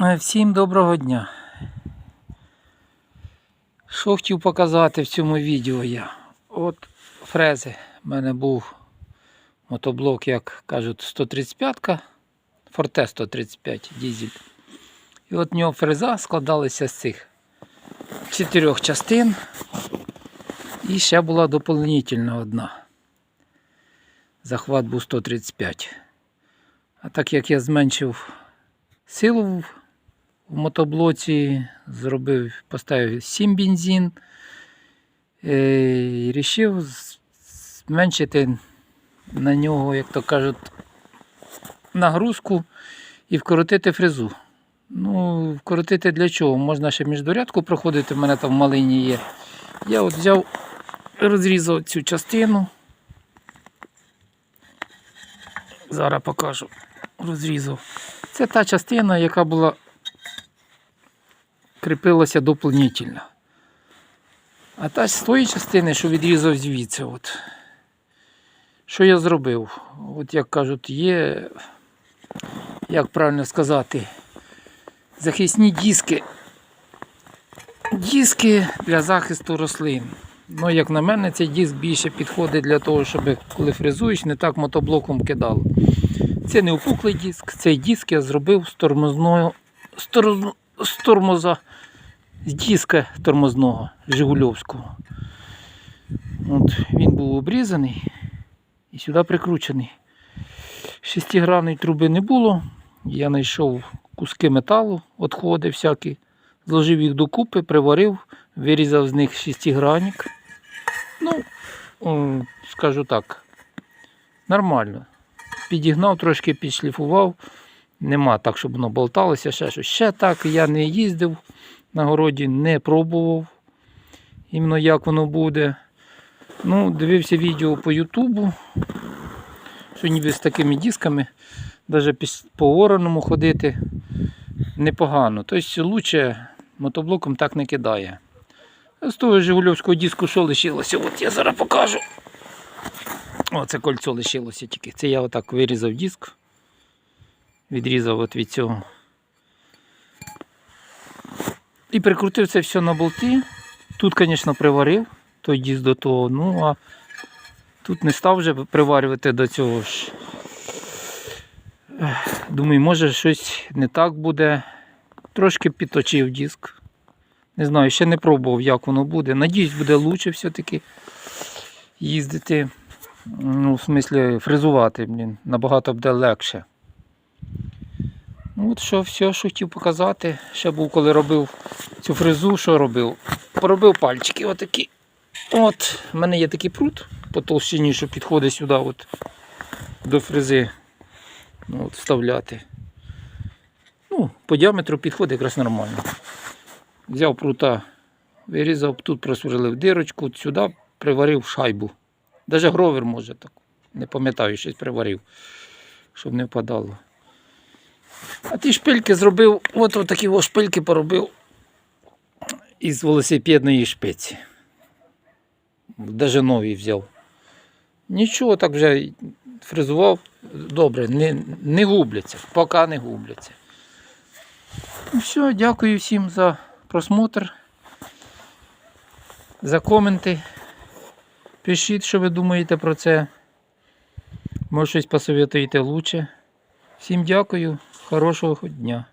Е, Всім доброго дня. Що хотів показати в цьому відео я? От фрези. У мене був мотоблок, як кажуть, 135-ка, Forte 135 дізель. І от в нього фреза складалася з цих чотирьох частин. І ще була доповнительна одна. Захват був 135. А так як я зменшив силу в- мотоблоці, зробив, поставив 7 бензин е, і вирішив зменшити на нього, як то кажуть, нагрузку і вкоротити фрезу. Ну, вкоротити для чого? Можна ще міждорядку проходити, в мене там в малині є. Я от взяв, розрізав цю частину. Зараз покажу. Розрізав. Це та частина, яка була кріпилася доповнительно. А та з тої частини, що відрізав звідси. От. Що я зробив? От як кажуть, є, як правильно сказати, захисні диски. Диски для захисту рослин. Ну, як на мене, цей диск більше підходить для того, щоб коли фрезуєш, не так мотоблоком кидало. Це не опуклий диск, цей диск я зробив з тормозного з, тор- з тормоза, з диска тормозного Жигульовського. От, він був обрізаний і сюди прикручений. Шестигранної труби не було. Я знайшов куски металу, відходи всякі, зложив їх докупи, приварив, вирізав з них шестигранник. Ну, скажу так, нормально підігнав, трошки підшліфував. Нема так, щоб воно болталося, ще щось. Ще так я не їздив на городі, не пробував. Іменно як воно буде. Ну, дивився відео по Ютубу, що ніби з такими дисками, навіть по ораному ходити непогано. Тобто лучше мотоблоком так не кидає. А З того Жигульовського диску, що лишилося, от я зараз покажу. О, це кольцо лишилося тільки. Це я отак вирізав диск. Відрізав от від цього. І прикрутив це все на болти. Тут, звісно, приварив той диск до того. Ну, а тут не став вже приварювати до цього ж. Думаю, може щось не так буде. Трошки підточив диск. Не знаю, ще не пробував, як воно буде. Надіюсь, буде краще все-таки їздити. Ну, в смислі, фрезувати, блін, набагато буде легше. Ну, от що, все, що хотів показати. Ще був, коли робив цю фрезу, що робив? Поробив пальчики отакі. От, в мене є такий прут по толщині, що підходить сюди от, до фрези. Ну, от, вставляти. Ну, по діаметру підходить якраз нормально. Взяв прута, вирізав, тут просверлив дирочку, сюди приварив шайбу. Даже гровер може так. Не пам'ятаю, щось приварив, щоб не впадало. А ті шпильки зробив, от, от такі шпильки поробив із велосипедної шпиці. Даже нові взяв. Нічого так вже фрезував добре, не, не губляться, поки не губляться. Ну все, дякую всім за просмотр, за коменти. Пишіть, що ви думаєте про це. Може щось посоветуєте лучше. Всім дякую, хорошого дня.